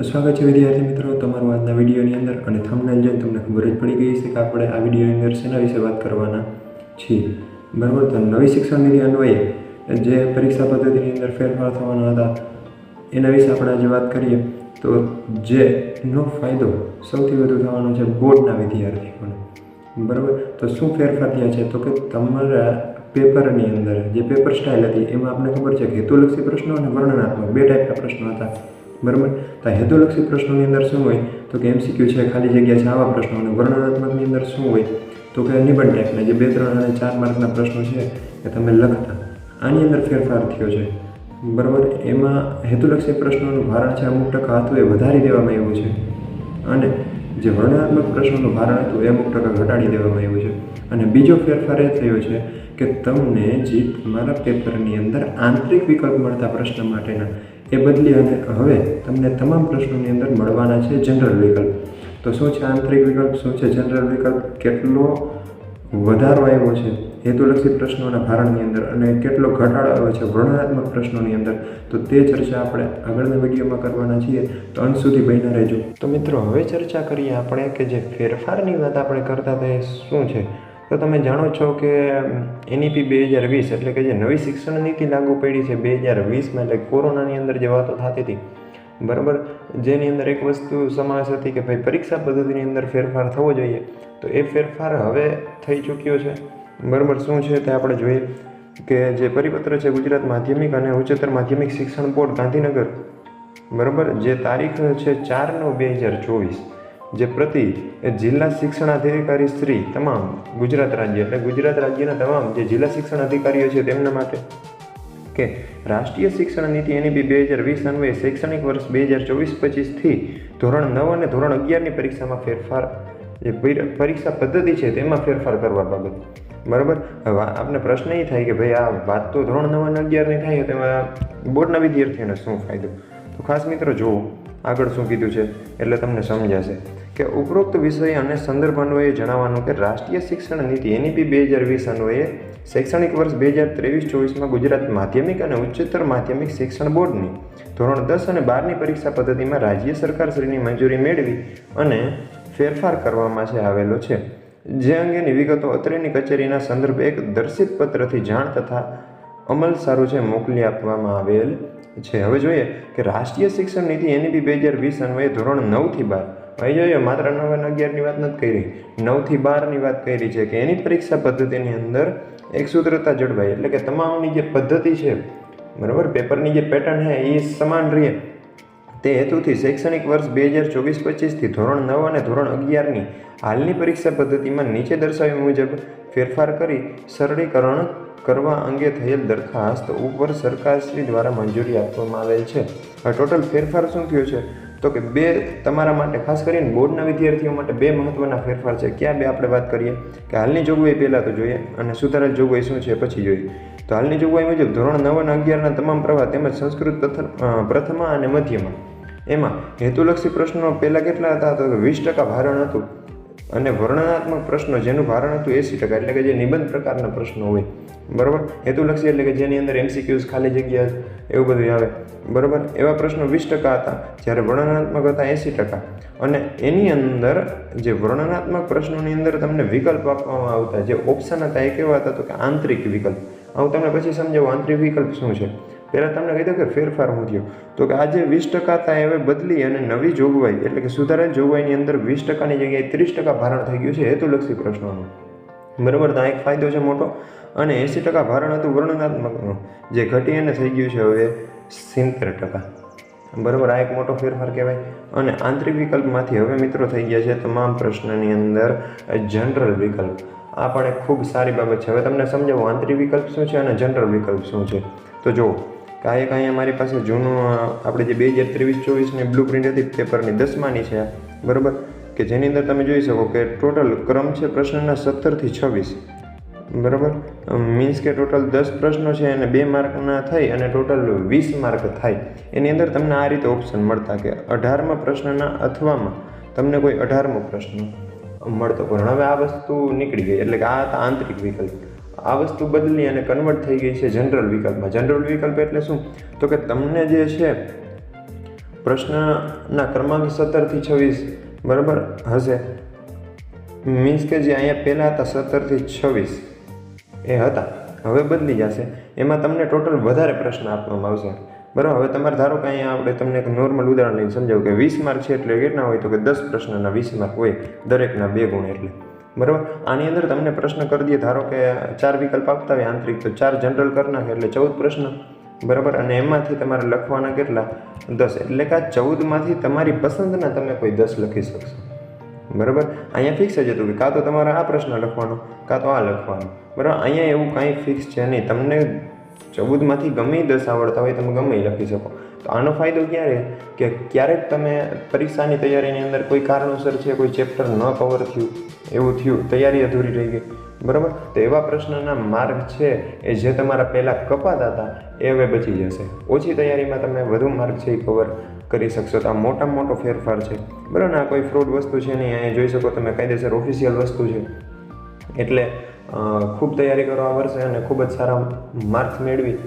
તો સ્વાગત છે વિદ્યાર્થી મિત્રો તમારું આજના વિડીયોની અંદર અને થંબનેલ જોઈને તમને ખબર જ પડી ગઈ છે કે આપણે આ વિડીયોની અંદર શેના વિશે વાત કરવાના છીએ. બરાબર, તો નવી શિક્ષણ નીતિ અન્વયે જે પરીક્ષા પદ્ધતિની અંદર ફેરફાર થવાના હતા, એના વિશે આપણે આજે વાત કરીએ. તો જેનો ફાયદો સૌથી વધુ થવાનો છે બોર્ડના વિદ્યાર્થીઓને. બરાબર, તો શું ફેરફાર થયા છે? તો કે તમારા પેપરની અંદર જે પેપર સ્ટાઇલ હતી, એમાં આપણે ખબર છે કે હેતુલક્ષી પ્રશ્નો અને વર્ણનાત્મક, બે ટાઈપના પ્રશ્નો હતા. બરાબર? તો હેતુલક્ષી પ્રશ્નોની અંદર શું હોય? તો કે એમસીક્યુ છે, ખાલી જગ્યા છે, આવા પ્રશ્નો અને વર્ણનાત્મકની અંદર શું હોય? તો કે નિબંધ ટાઈપના, જે બે, ત્રણ અને ચાર માર્કના પ્રશ્નો છે, એ તમે લખતા. આની અંદર ફેરફાર થયો છે. બરાબર? એમાં હેતુલક્ષી પ્રશ્નોનું ભારણ છે, અમુક ટકા હતું, એ વધારી દેવામાં આવ્યું છે. અને જે વર્ણનાત્મક પ્રશ્નોનું ભારણ હતું, એ અમુક ટકા ઘટાડી દેવામાં આવ્યું છે. અને બીજો ફેરફાર એ થયો છે કે તમને જે તમારા પેપરની અંદર આંતરિક વિકલ્પ મળતા પ્રશ્ન માટેના એ બદલી અને હવે તમને તમામ પ્રશ્નોની અંદર મળવાના છે જનરલ વિકલ્પ. તો શું છે આંતરિક વિકલ્પ? શું છે જનરલ વિકલ્પ? કેટલો વધારો આવ્યો છે? હેતુલક્ષી પ્રશ્નોના ભારણની અંદર અને કેટલો ઘટાડો આવ્યો છે વર્ણનાત્મક પ્રશ્નોની અંદર? તો તે ચર્ચા આપણે આગળના વિડીયોમાં કરવાના છીએ. તો અંત સુધી બન્યા રહેજો. તો મિત્રો, હવે ચર્ચા કરીએ આપણે કે જે ફેરફારની વાત આપણે કરતા એ શું છે? તો તમે જાણો છો કે એનઈપી બે હજાર વીસ એટલે કે જે નવી શિક્ષણ નીતિ લાગુ પડી છે બે હજાર વીસમાં એટલે કોરોનાની અંદર જે વાતો થતી હતી, બરાબર? જેની અંદર એક વસ્તુ સમાવેશ હતી કે ભાઈ પરીક્ષા પદ્ધતિની અંદર ફેરફાર થવો જોઈએ. તો એ ફેરફાર હવે થઈ ચૂક્યો છે. બરાબર? શું છે તે આપણે જોઈએ કે જે પરિપત્ર છે ગુજરાત માધ્યમિક અને ઉચ્ચતર માધ્યમિક શિક્ષણ બોર્ડ ગાંધીનગર, બરાબર? જે તારીખ છે ચાર નવ બે હજાર ચોવીસ. જે પ્રતિ એ જિલ્લા શિક્ષણાધિકારી શ્રી તમામ ગુજરાત રાજ્ય એટલે ગુજરાત રાજ્યના તમામ જે જિલ્લા શિક્ષણ અધિકારીઓ છે તેમના માટે કે રાષ્ટ્રીય શિક્ષણ નીતિ એનઈપી બે હજાર વીસ અન્વયે શૈક્ષણિક વર્ષ બે હજાર ચોવીસ પચીસથી ધોરણ નવ અને ધોરણ અગિયારની પરીક્ષામાં ફેરફાર જે પરીક્ષા પદ્ધતિ છે તેમાં ફેરફાર કરવા બાબત. બરાબર? હવે આપને પ્રશ્ન એ થાય કે ભાઈ આ વાત તો ધોરણ નવ અને અગિયારની થાય તેમાં બોર્ડના વિદ્યાર્થીઓને શું ફાયદો? તો ખાસ મિત્રો જુઓ, આગળ શું કીધું છે એટલે તમને સમજાશે. કે ઉપરોક્ત વિષય અને સંદર્ભ અન્વયે જણાવવાનું કે રાષ્ટ્રીય શિક્ષણ નીતિ એનઈપી બે હજાર વીસ અન્વયે શૈક્ષણિક વર્ષ બે હજાર ત્રેવીસ ચોવીસમાં ગુજરાત માધ્યમિક અને ઉચ્ચતર માધ્યમિક શિક્ષણ બોર્ડની ધોરણ દસ અને બારની પરીક્ષા પદ્ધતિમાં રાજ્ય સરકારશ્રીની મંજૂરી મેળવી અને ફેરફાર કરવામાં છે આવેલો છે. જે અંગેની વિગતો અત્રેની કચેરીના સંદર્ભે એક દર્શિત પત્રથી જાણ તથા અમલ સારું છે મોકલી આપવામાં આવેલ છે. હવે જોઈએ કે રાષ્ટ્રીય શિક્ષણ નીતિ એનઈપી બે હજાર વીસ અન્વયે ધોરણ નવથી બાર અહીં જોઈએ માત્ર નવ અને અગિયારની વાત નથી કરી, નવથી બારની વાત કરી છે કે એની પરીક્ષા પદ્ધતિની અંદર એક સૂત્રતા જળવાય. એટલે કે તમામની જે પદ્ધતિ છે, બરાબર? પેપરની જે પેટર્ન છે, એ સમાન રહે. તે હેતુથી શૈક્ષણિક વર્ષ બે હજાર ચોવીસ પચીસથી ધોરણ નવ અને ધોરણ અગિયારની હાલની પરીક્ષા પદ્ધતિમાં નીચે દર્શાવ્યા મુજબ ફેરફાર કરી સરળીકરણ કરવા અંગે થયેલ દરખાસ્ત ઉપર સરકારશ્રી દ્વારા મંજૂરી આપવામાં આવેલ છે. આ ટોટલ ફેરફાર શું થયો છે? તો કે બે તમારા માટે, ખાસ કરીને બોર્ડના વિદ્યાર્થીઓ માટે બે મહત્ત્વના ફેરફાર છે. ક્યાં બે આપણે વાત કરીએ? કે હાલની જોગવાઈ પહેલાં તો જોઈએ અને સુધારેલ જોગવાઈ શું છે પછી જોઈએ. તો હાલની જોગવાઈ મુજબ ધોરણ નવ અને અગિયારના તમામ પ્રવાહ તેમજ સંસ્કૃત પ્રથમા અને મધ્યમાં. એમાં હેતુલક્ષી પ્રશ્નો પહેલાં કેટલા હતા? તો વીસ ટકા ભારણ હતું અને વર્ણનાત્મક પ્રશ્નો જેનું ભારણ હતું એંસી ટકા, એટલે કે જે નિબંધ પ્રકારના પ્રશ્નો હોય. બરાબર? હેતુલક્ષી એટલે કે જેની અંદર એમસીક્યુઝ ખાલી જગ્યા એવું બધું આવે. બરાબર? એવા પ્રશ્નો વીસ ટકા હતા, જ્યારે વર્ણનાત્મક હતા એંસી ટકા. અને એની અંદર જે વર્ણનાત્મક પ્રશ્નોની અંદર તમને વિકલ્પ આપવામાં આવતા, જે ઓપ્શન હતા, એ કેવા હતા તો કે આંતરિક વિકલ્પ. હું તમને પછી સમજાવું, આંતરિક વિકલ્પ શું છે? પહેલાં તમને કહી દઉં કે ફેરફાર હું થયો? તો કે આજે વીસ ટકા થાય હવે બદલી અને નવી જોગવાઈ, એટલે કે સુધારેલ જોગવાઈની અંદર વીસ ટકાની જગ્યાએ ત્રીસ ટકા ભારણ થઈ ગયું છે હેતુલક્ષી પ્રશ્નોનું. બરાબર તો આ એક ફાયદો છે મોટો. અને એંસી ટકા ભારણ હતું વર્ણનાત્મકનું જે ઘટી અને થઈ ગયું છે હવે સિત્તેર ટકા. બરાબર, આ એક મોટો ફેરફાર કહેવાય. અને આંતરિક વિકલ્પમાંથી હવે મિત્રો થઈ ગયા છે તમામ પ્રશ્નની અંદર જનરલ વિકલ્પ. આ પણ એક ખૂબ સારી બાબત છે. હવે તમને સમજાવું, આંતરિક વિકલ્પ શું છે અને જનરલ વિકલ્પ શું છે? તો જુઓ કાંઈ કાંઈ અમારી મારી પાસે જૂનું આપણે જે બે હજાર ત્રેવીસ ચોવીસની બ્લુ પ્રિન્ટ હતી પેપરની દસમાની છે બરાબર? કે જેની અંદર તમે જોઈ શકો કે ટોટલ ક્રમ છે પ્રશ્નના સત્તરથી છવ્વીસ. બરાબર? મીન્સ કે ટોટલ દસ પ્રશ્નો છે અને બે માર્કના થાય અને ટોટલ વીસ માર્ક થાય. એની અંદર તમને આ રીતે ઓપ્શન મળતા કે અઢારમા પ્રશ્નના અથવામાં તમને કોઈ અઢારમો પ્રશ્ન મળતો પણ. હવે આ વસ્તુ નીકળી ગઈ, એટલે કે આ હતા આંતરિક વિકલ્પ. આ વસ્તુ બદલી અને કન્વર્ટ થઈ ગઈ છે જનરલ વિકલ્પમાં. જનરલ વિકલ્પ એટલે શું? તો કે તમને જે છે પ્રશ્નના ક્રમાંક સત્તરથી છવ્વીસ બરાબર? હશે. મીન્સ કે જે અહીંયા પહેલાં હતા સત્તરથી છવ્વીસ, એ હતા. હવે બદલી જશે. એમાં તમને ટોટલ વધારે પ્રશ્ન આપવામાં આવશે. બરાબર? હવે તમારે ધારો કે અહીંયા આપણે તમને એક નોર્મલ ઉદાહરણ લઈને સમજાવું કે વીસ માર્ક છે એટલે કેટલા હોય? તો કે દસ પ્રશ્નના વીસ માર્ક હોય. દરેકના બે ગુણ એટલે. બરાબર? આની અંદર તમને પ્રશ્ન કરી દઈએ. ધારો કે ચાર વિકલ્પ આપતા હોય આંતરિક, તો ચાર જનરલ કરી નાખે એટલે ચૌદ પ્રશ્ન. બરાબર? અને એમાંથી તમારે લખવાના કેટલા? દસ. એટલે કે આ ચૌદમાંથી તમારી પસંદના તમે કોઈ દસ લખી શકશો. બરાબર? અહીંયા ફિક્સ જ હતું કે કાં તો તમારે આ પ્રશ્ન લખવાનો, કાં તો આ લખવાનો. બરાબર? અહીંયા એવું કાંઈ ફિક્સ છે નહીં. તમને ચૌદમાંથી ગમે દસ આવડતા હોય તમે ગમે લખી શકો. તો આનો ફાયદો ક્યારે? કે ક્યારેક તમે પરીક્ષાની તૈયારીની અંદર કોઈ કારણોસર છે, કોઈ ચેપ્ટર ન કવર થયું, એવું થયું, તૈયારી અધૂરી રહી ગઈ. બરાબર? તો એવા પ્રશ્નના માર્ક છે એ જે તમારા પહેલાં કપાતા હતા, એ હવે બચી જશે. ઓછી તૈયારીમાં તમે વધુ માર્ક છે એ કવર કરી શકશો. તો આ મોટામાં મોટો ફેરફાર છે. બરાબર? આ કોઈ ફ્રોડ વસ્તુ છે નહીં. અહીંયા જોઈ શકો તમે કાયદેસર ઓફિશિયલ વસ્તુ છે. એટલે ખૂબ તૈયારી કરો આ વર્ષે અને ખૂબ જ સારા માર્ક્સ મેળવી.